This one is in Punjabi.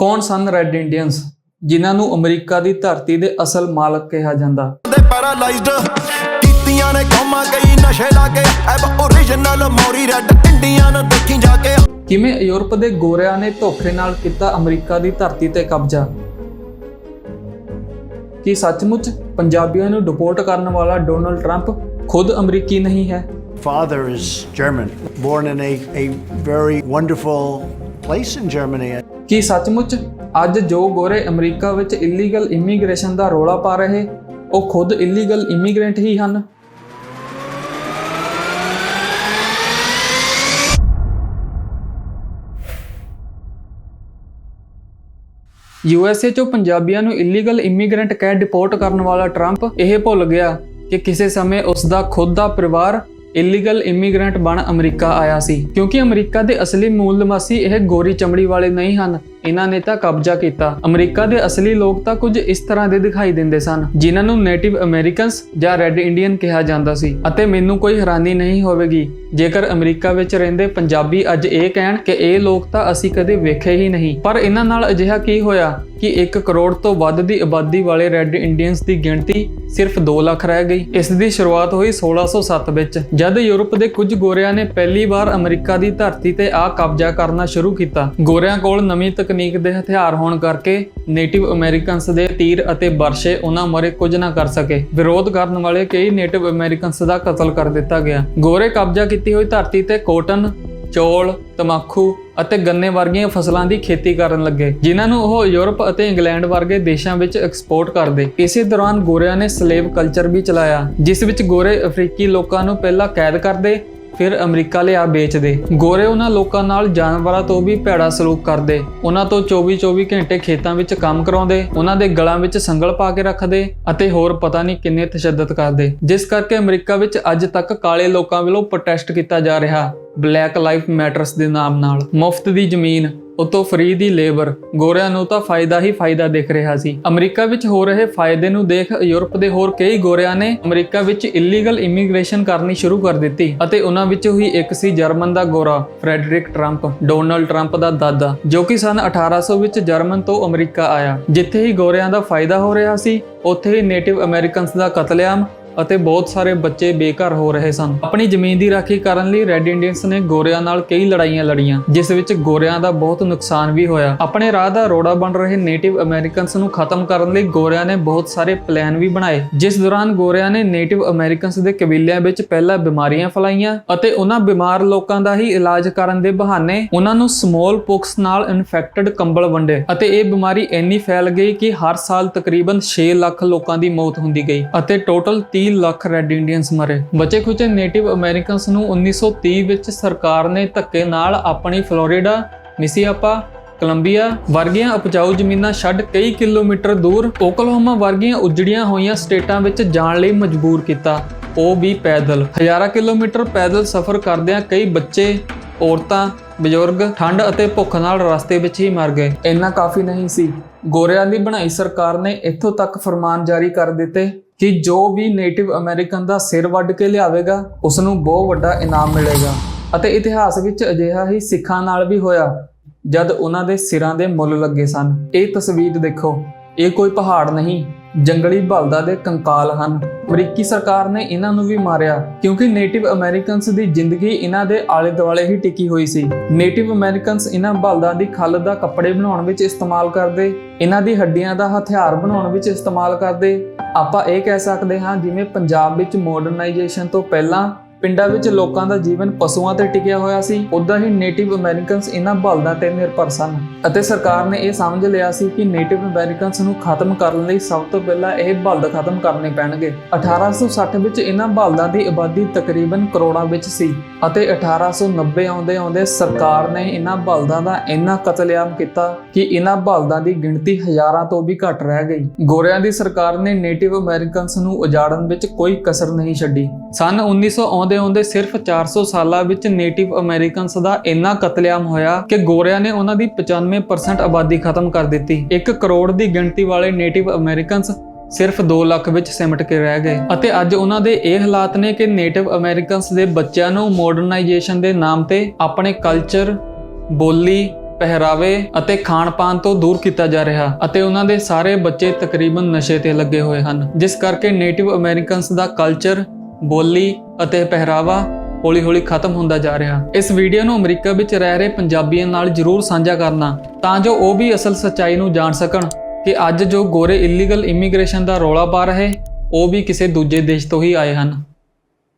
ਕੌਣ ਸਨ ਰੈੱਡ ਇੰਡੀਅਨਸ ਜਿਨ੍ਹਾਂ ਨੂੰ ਅਮਰੀਕਾ ਦੀ ਧਰਤੀ ਦੇ ਅਸਲ ਮਾਲਕ ਕਿਹਾ ਜਾਂਦਾ। ਦੇ ਪੈਰਾਲਾਈਜ਼ਡ ਕੀਤੀਆਂ ਨੇ ਕੌਮਾਂ ਕਈ ਨਸ਼ੇ ਲਾ ਕੇ ਐਬ ਓਰੀਜਨਲ ਮੌਰੀ ਰੈੱਡ ਇੰਡੀਅਨ ਦੇਖੀ ਜਾ ਕੇ। ਕਿਵੇਂ ਯੂਰਪ ਦੇ ਗੋਰਿਆਂ ਨੇ ਧੋਖੇ ਨਾਲ ਕੀਤਾ ਅਮਰੀਕਾ ਦੀ ਧਰਤੀ ਤੇ ਕਬਜ਼ਾ? ਕੀ ਸੱਚਮੁੱਚ ਪੰਜਾਬੀਆਂ ਨੂੰ ਡਿਪੋਰਟ ਕਰਨ ਵਾਲਾ ਡੋਨਲਡ ਟਰੰਪ ਖੁਦ ਅਮਰੀਕੀ ਨਹੀਂ ਹੈ? Father is German, born in a, a very wonderful place in Germany. ਕੀ ਸੱਚਮੁੱਚ ਅੱਜ ਜੋ ਗੋਰੇ ਅਮਰੀਕਾ ਵਿੱਚ ਇਲੀਗਲ ਇਮੀਗ੍ਰੇਸ਼ਨ ਦਾ ਰੋਲਾ ਪਾ ਰਹੇ, ਉਹ ਖੁਦ ਇਲੀਗਲ ਇਮੀਗ੍ਰੈਂਟ ਹੀ ਹਨ? ਯੂਐਸਏ ਚੋਂ ਪੰਜਾਬੀਆਂ ਨੂੰ ਇਲੀਗਲ ਇਮੀਗ੍ਰੈਂਟ ਕਹਿ ਡਿਪੋਰਟ ਕਰਨ ਵਾਲਾ ਟਰੰਪ ਇਹ ਭੁੱਲ ਗਿਆ ਕਿ ਕਿਸੇ ਸਮੇਂ ਉਸ ਦਾ ਖੁਦ ਦਾ ਪਰਿਵਾਰ ਇਲੀਗਲ ਇਮੀਗ੍ਰੈਂਟ ਬਣ ਅਮਰੀਕਾ ਆਇਆ ਸੀ, ਕਿਉਂਕਿ ਅਮਰੀਕਾ ਦੇ ਅਸਲੀ ਮੂਲ ਨਿਵਾਸੀ ਇਹ ਗੋਰੀ ਚਮੜੀ ਵਾਲੇ ਨਹੀਂ ਹਨ। ਇਹਨਾਂ ਨੇ ਤਾਂ ਕਬਜ਼ਾ ਕੀਤਾ। ਅਮਰੀਕਾ ਦੇ ਅਸਲੀ ਲੋਕ ਤਾਂ ਕੁਝ ਇਸ ਤਰ੍ਹਾਂ ਦੇ ਦਿਖਾਈ ਦਿੰਦੇ ਸਨ, ਜਿਨ੍ਹਾਂ ਨੂੰ ਨੇਟਿਵ ਅਮਰੀਕਨਸ ਜਾਂ ਰੈੱਡ ਇੰਡੀਅਨ ਕਿਹਾ ਜਾਂਦਾ ਸੀ। ਅਤੇ ਮੈਨੂੰ ਕੋਈ ਹੈਰਾਨੀ ਨਹੀਂ ਹੋਵੇਗੀ, ਜੇਕਰ ਅਮਰੀਕਾ ਵਿੱਚ ਰਹਿੰਦੇ ਪੰਜਾਬੀ ਅੱਜ ਇਹ ਕਹਿਣ ਕਿ ਇਹ ਲੋਕ ਤਾਂ ਅਸੀਂ ਕਦੇ ਵੇਖੇ ਹੀ ਨਹੀਂ। ਪਰ ਇਹਨਾਂ ਨਾਲ ਅਜਿਹਾ ਕੀ ਹੋਇਆ ਕਿ 1 ਕਰੋੜ ਤੋਂ ਵੱਧ ਦੀ ਆਬਾਦੀ ਵਾਲੇ ਰੈੱਡ ਇੰਡੀਅਨਸ ਦੀ ਗਿਣਤੀ ਸਿਰਫ 2 ਲੱਖ ਰਹਿ ਗਈ। ਇਸ ਦੀ ਸ਼ੁਰੂਆਤ ਹੋਈ 1607 ਵਿੱਚ, ਜਦ ਯੂਰਪ ਦੇ ਕੁਝ ਗੋਰਿਆਂ ਨੇ ਪਹਿਲੀ ਵਾਰ ਅਮਰੀਕਾ ਦੀ ਧਰਤੀ ਤੇ ਆ ਕਬਜ਼ਾ ਕਰਨਾ ਸ਼ੁਰੂ ਕੀਤਾ। ਗੋਰਿਆਂ ਕੋਲ ਨਵੀਂ ਤਕਨੀਕ ਦੇ ਹਥਿਆਰ ਹੋਣ ਕਰਕੇ ਨੇਟਿਵ ਅਮਰੀਕਨਸ ਦੇ ਤੀਰ ਅਤੇ ਵਰਸ਼ੇ ਉਹਨਾਂ ਮਰੇ ਕੁਝ ਨਾ ਕਰ ਸਕੇ। ਵਿਰੋਧ ਕਰਨ ਵਾਲੇ ਕਈ ਨੇਟਿਵ ਅਮਰੀਕਨਸ ਦਾ ਕਤਲ ਕਰ ਦਿੱਤਾ ਗਿਆ। ਗੋਰੇ ਕਬਜ਼ਾ ਕੀਤੀ ਹੋਈ ਧਰਤੀ ਤੇ ਕੋਟਨ ਚੌਲ ਤਮਾਕੂ ਅਤੇ ਗੰਨੇ ਵਰਗੀਆਂ ਫਸਲਾਂ ਦੀ ਖੇਤੀ ਕਰਨ ਲੱਗੇ, ਜਿਨ੍ਹਾਂ ਨੂੰ ਉਹ ਯੂਰਪ ਅਤੇ ਇੰਗਲੈਂਡ ਵਰਗੇ ਦੇਸ਼ਾਂ ਵਿੱਚ ਐਕਸਪੋਰਟ ਕਰਦੇ। ਇਸੇ ਦੌਰਾਨ ਗੋਰਿਆਂ ਨੇ ਸਲੇਵ ਕਲਚਰ ਵੀ ਚਲਾਇਆ, ਜਿਸ ਵਿੱਚ ਗੋਰੇ ਅਫਰੀਕੀ ਲੋਕਾਂ ਨੂੰ ਪਹਿਲਾਂ ਕੈਦ ਕਰਦੇ ਫਿਰ ਅਮਰੀਕਾ ਲਿਆ ਵੇਚਦੇ। ਗੋਰੇ ਉਹਨਾਂ ਲੋਕਾਂ ਨਾਲ ਜਾਨਵਰਾਂ ਤੋਂ ਵੀ ਭੈੜਾ ਸਲੂਕ ਕਰਦੇ। ਉਹਨਾਂ ਤੋਂ 24-24 ਘੰਟੇ ਖੇਤਾਂ ਵਿੱਚ ਕੰਮ ਕਰਾਉਂਦੇ। ਉਹਨਾਂ ਦੇ ਗਲਾਂ ਵਿੱਚ ਸੰਗਲ ਪਾ ਕੇ ਰੱਖਦੇ ਅਤੇ ਹੋਰ ਪਤਾ ਨਹੀਂ ਕਿੰਨੇ ਤਸ਼ੱਦਦ ਕਰਦੇ। ਜਿਸ ਕਰਕੇ ਅਮਰੀਕਾ ਵਿੱਚ ਅੱਜ ਤੱਕ ਕਾਲੇ ਲੋਕਾਂ ਵੱਲੋਂ ਪ੍ਰੋਟੈਸਟ ਕੀਤਾ ਜਾ ਰਿਹਾ। ਬਲੈਕ ਲਾਈਫ ਮੈਟਰਸ ਦੇ ਨਾਮ ਨਾਲ। ਮੁਫਤ ਦੀ ਜ਼ਮੀਨ। ਉਤੋਂ ਫ੍ਰੀ ਦੀ ਲੇਬਰ ਗੋਰਿਆਂ ਨੂੰ ਤਾਂ ਫਾਇਦਾ ਹੀ ਫਾਇਦਾ ਦਿਖ ਰਿਹਾ ਸੀ। ਅਮਰੀਕਾ ਵਿੱਚ ਹੋ ਰਹੇ ਫਾਇਦੇ ਨੂੰ ਦੇਖ ਯੂਰਪ ਦੇ ਹੋਰ ਕਈ ਗੋਰਿਆਂ ਨੇ ਅਮਰੀਕਾ ਵਿੱਚ ਇਲੀਗਲ ਇਮੀਗ੍ਰੇਸ਼ਨ ਕਰਨੀ ਸ਼ੁਰੂ ਕਰ ਦਿੱਤੀ ਅਤੇ ਉਹਨਾਂ ਵਿੱਚੋਂ ਹੀ ਇੱਕ ਸੀ ਜਰਮਨ ਦਾ ਗੋਰਾ, ਫ੍ਰੈਡਰਿਕ ਟਰੰਪ, ਡੋਨਲਡ ਟਰੰਪ ਦਾ ਦਾਦਾ, ਜੋ ਕਿ ਸਨ 1800 ਵਿੱਚ ਜਰਮਨ ਤੋਂ ਅਮਰੀਕਾ ਆਇਆ, ਜਿੱਥੇ ਹੀ ਗੋਰਿਆਂ ਦਾ ਫਾਇਦਾ ਹੋ ਰਿਹਾ ਸੀ, ਉੱਥੇ ਹੀ ਨੇਟਿਵ ਅਮਰੀਕਨਸ ਦਾ ਕਤਲੇਆਮ ਅਤੇ ਬਹੁਤ ਸਾਰੇ ਬੱਚੇ ਬੇਘਰ ਹੋ ਰਹੇ ਸਨ। ਆਪਣੀ ਜ਼ਮੀਨ ਦੀ ਰਾਖੀ ਕਰਨ ਲਈ ਰੈੱਡ ਇੰਡੀਅਨਸ ਨੇ ਗੋਰਿਆਂ ਨਾਲ ਕਈ ਲੜਾਈਆਂ ਲੜੀਆਂ, ਜਿਸ ਵਿੱਚ ਗੋਰਿਆਂ ਦਾ ਬਹੁਤ ਨੁਕਸਾਨ ਵੀ ਹੋਇਆ। ਆਪਣੇ ਰਾਹ ਦਾ ਰੋੜਾ ਬਣ ਰਹੇ ਨੇਟਿਵ ਅਮਰੀਕਨਸ ਨੂੰ ਖਤਮ ਕਰਨ ਲਈ ਗੋਰਿਆਂ ਨੇ ਬਹੁਤ ਸਾਰੇ ਪਲਾਨ ਵੀ ਬਣਾਏ। ਜਿਸ ਦੌਰਾਨ ਗੋਰਿਆਂ ਨੇ ਨੇਟਿਵ ਅਮਰੀਕਨਸ ਦੇ ਕਬੀਲਿਆਂ ਵਿੱਚ ਪਹਿਲਾਂ ਬਿਮਾਰੀਆਂ ਫੈਲਾਈਆਂ ਅਤੇ ਉਹਨਾਂ ਬਿਮਾਰ ਲੋਕਾਂ ਦਾ ਹੀ ਇਲਾਜ ਕਰਨ ਦੇ ਬਹਾਨੇ ਉਹਨਾਂ ਨੂੰ ਸਮੋਲ ਪੋਕਸ ਨਾਲ ਇਨਫੈਕਟਡ ਕੰਬਲ ਵੰਡੇ ਅਤੇ ਇਹ ਬਿਮਾਰੀ ਇੰਨੀ ਫੈਲ ਗਈ ਕਿ ਹਰ ਸਾਲ ਤਕਰੀਬਨ 6 ਲੱਖ ਲੋਕਾਂ ਦੀ ਮੌਤ ਹੁੰਦੀ ਗਈ ਅਤੇ ਟੋਟਲ 30 ਲੱਖ ਰੈੱਡ ਇੰਡੀਅਨਸ ਮਰੇ। ਬਚੇ ਖੁਚੇ ਨੇਟਿਵ ਅਮਰੀਕਨਸ ਨੂੰ 1930 ਵਿੱਚ ਸਰਕਾਰ ਨੇ ਧੱਕੇ ਨਾਲ ਆਪਣੀ ਫਲੋਰੀਡਾ, ਮਿਸੀਆਪਾ, ਕੋਲੰਬੀਆ ਵਰਗੀਆਂ ਉਪਜਾਊ ਜ਼ਮੀਨਾਂ ਛੱਡ ਕਈ ਕਿਲੋਮੀਟਰ ਦੂਰ ਓਕਲਾਹੋਮਾ ਵਰਗੀਆਂ ਉਜੜੀਆਂ ਹੋਈਆਂ ਸਟੇਟਾਂ ਵਿੱਚ ਜਾਣ ਲਈ ਮਜਬੂਰ ਕੀਤਾ। ਉਹ ਵੀ ਪੈਦਲ। ਹਜ਼ਾਰਾਂ ਕਿਲੋਮੀਟਰ ਪੈਦਲ ਸਫ਼ਰ ਕਰਦਿਆਂ ਕਈ ਬੱਚੇ, ਔਰਤਾਂ, ਬਜ਼ੁਰਗ ਠੰਡ ਅਤੇ ਭੁੱਖ ਨਾਲ ਰਸਤੇ ਵਿੱਚ ਹੀ ਮਰ ਗਏ। ਇੰਨਾ ਕਾਫੀ ਨਹੀਂ ਸੀ। ਗੋਰਿਆਂ ਦੀ ਬਣਾਈ ਸਰਕਾਰ ਨੇ ਇੱਥੋਂ ਤੱਕ ਫਰਮਾਨ ਜਾਰੀ ਕਰ ਦਿੱਤੇ। ਕਿ ਜੋ ਵੀ ਨੇਟਿਵ ਅਮਰੀਕਨ ਦਾ ਸਿਰ ਵੱਢ ਕੇ ਲਿਆਵੇਗਾ ਉਸ ਨੂੰ ਬਹੁਤ ਵੱਡਾ ਇਨਾਮ ਮਿਲੇਗਾ। ਅਤੇ ਇਤਿਹਾਸ ਵਿੱਚ ਅਜਿਹਾ ਹੀ ਸਿੱਖਾਂ ਨਾਲ ਵੀ ਹੋਇਆ, ਜਦ ਉਹਨਾਂ ਦੇ ਸਿਰਾਂ ਦੇ ਮੁੱਲ ਲੱਗੇ ਸਨ। ਇਹ ਤਸਵੀਰ ਦੇਖੋ, ਇਹ ਕੋਈ ਪਹਾੜ ਨਹੀਂ, ਜੰਗਲੀ ਬਲਦਾਂ ਦੇ ਕੰਕਾਲ ਹਨ। ਅਮਰੀਕੀ ਸਰਕਾਰ ਨੇ ਇਹਨਾਂ ਨੂੰ ਵੀ ਮਾਰਿਆ, ਕਿਉਂਕਿ ਨੇਟਿਵ ਅਮਰੀਕਨਸ ਦੀ ਜ਼ਿੰਦਗੀ ਇਹਨਾਂ ਦੇ ਆਲੇ ਦੁਆਲੇ ਹੀ ਟਿਕੀ ਹੋਈ ਸੀ। ਨੇਟਿਵ ਅਮਰੀਕਨਸ ਇਹਨਾਂ ਬਲਦਾਂ ਦੀ ਖੱਲ ਦਾ ਕੱਪੜੇ ਬਣਾਉਣ ਵਿੱਚ ਇਸਤੇਮਾਲ ਕਰਦੇ, ਇਹਨਾਂ ਦੀ ਹੱਡੀਆਂ ਦਾ ਹਥਿਆਰ ਬਣਾਉਣ ਵਿੱਚ ਇਸਤੇਮਾਲ ਕਰਦੇ ਆਪਾਂ ਇਹ ਕਹਿ ਸਕਦੇ ਹਾਂ ਜਿਵੇਂ ਪੰਜਾਬ ਵਿੱਚ ਮਾਡਰਨਾਈਜੇਸ਼ਨ ਤੋਂ ਪਹਿਲਾਂ ਪਿੰਡਾਂ ਵਿੱਚ ਲੋਕਾਂ ਦਾ ਜੀਵਨ ਪਸ਼ੂਆਂ ਤੇ ਟਿਕਿਆ ਹੋਇਆ ਸੀ, ਉਦਾਂ ਹੀ ਨੇਟਿਵ ਅਮਰੀਕਨਸ ਇਹਨਾਂ ਬਲਦਾਂ ਤੇ ਨਿਰਭਰ ਸਨ। ਅਤੇ ਸਰਕਾਰ ਨੇ ਇਹ ਸਮਝ ਲਿਆ ਸੀ ਕਿ ਨੇਟਿਵ ਅਮਰੀਕਨਸ ਨੂੰ ਖਤਮ ਕਰਨ ਲਈ ਸਭ ਤੋਂ ਪਹਿਲਾਂ ਇਹ ਬਲਦ ਖਤਮ ਕਰਨੇ ਪੈਣਗੇ। 1860 ਵਿੱਚ ਇਹਨਾਂ ਬਲਦਾਂ ਦੀ ਆਬਾਦੀ ਤਕਰੀਬਨ ਕਰੋੜਾਂ ਵਿੱਚ ਸੀ ਅਤੇ 1890 ਆਉਂਦੇ ਆਉਂਦੇ ਸਰਕਾਰ ਨੇ ਇਹਨਾਂ ਬਲਦਾਂ ਦਾ ਇੰਨਾ ਕਤਲੇਆਮ ਕੀਤਾ ਕਿ ਇਹਨਾਂ ਬਲਦਾਂ ਦੀ ਗਿਣਤੀ ਹਜ਼ਾਰਾਂ ਤੋਂ ਵੀ ਘੱਟ ਰਹਿ ਗਈ। ਗੋਰਿਆਂ ਦੀ ਸਰਕਾਰ ਨੇ ਨੇਟਿਵ ਅਮਰੀਕਨਸ ਨੂੰ ਉਜਾੜਨ ਵਿੱਚ ਕੋਈ ਕਸਰ ਨਹੀਂ ਛੱਡੀ। ਸਨ 1900 ਆਉਂਦੇ ਆਉਂਦੇ ਸਿਰਫ 400 ਸਾਲਾਂ ਵਿੱਚ ਨੇਟਿਵ ਅਮਰੀਕਨਸ ਦਾ ਇੰਨਾ ਕਤਲੇਆਮ ਹੋਇਆ ਕਿ ਗੋਰਿਆਂ ਨੇ ਉਹਨਾਂ ਦੀ 95% ਆਬਾਦੀ ਖਤਮ ਕਰ ਦਿੱਤੀ। 1 ਕਰੋੜ ਦੀ ਗਿਣਤੀ ਵਾਲੇ ਨੇਟਿਵ ਅਮਰੀਕਨਸ ਸਿਰਫ 2 ਲੱਖ ਵਿੱਚ ਸਿਮਟ ਕੇ ਰਹਿ ਗਏ। ਅਤੇ ਅੱਜ ਉਹਨਾਂ ਦੇ ਇਹ ਹਾਲਾਤ ਨੇ ਕਿ ਨੇਟਿਵ ਅਮਰੀਕਨਸ ਦੇ ਬੱਚਿਆਂ ਨੂੰ ਮਾਡਰਨਾਈਜੇਸ਼ਨ ਦੇ ਨਾਮ ਤੇ ਆਪਣੇ ਕਲਚਰ ਬੋਲੀ, ਪਹਿਰਾਵੇ ਅਤੇ ਖਾਣ-ਪਾਨ ਤੋਂ ਦੂਰ ਕੀਤਾ ਜਾ ਰਿਹਾ ਅਤੇ ਉਹਨਾਂ ਦੇ ਸਾਰੇ ਬੱਚੇ ਤਕਰੀਬਨ ਨਸ਼ੇ ਤੇ ਲੱਗੇ ਹੋਏ ਹਨ। ਜਿਸ ਕਰਕੇ ਨੇਟਿਵ ਅਮਰੀਕਨਸ ਦਾ ਕਲਚਰ ਬੋਲੀ ਅਤੇ ਪਹਿਰਾਵਾ ਹੌਲੀ-ਹੌਲੀ ਖਤਮ ਹੁੰਦਾ ਜਾ ਰਿਹਾ। ਇਸ ਵੀਡੀਓ ਨੂੰ ਅਮਰੀਕਾ ਵਿੱਚ ਰਹਿ ਰਹੇ ਪੰਜਾਬੀਆਂ ਨਾਲ ਜਰੂਰ ਸਾਂਝਾ ਕਰਨਾ, ਤਾਂ ਜੋ ਉਹ ਵੀ ਅਸਲ ਸੱਚਾਈ ਨੂੰ ਜਾਣ ਸਕਣ ਕਿ ਅੱਜ ਜੋ ਗੋਰੇ ਇਲੀਗਲ ਇਮੀਗ੍ਰੇਸ਼ਨ ਦਾ ਰੌਲਾ ਪਾ ਰਹੇ, ਉਹ ਵੀ ਕਿਸੇ ਦੂਜੇ ਦੇਸ਼ ਤੋਂ ਹੀ ਆਏ ਹਨ।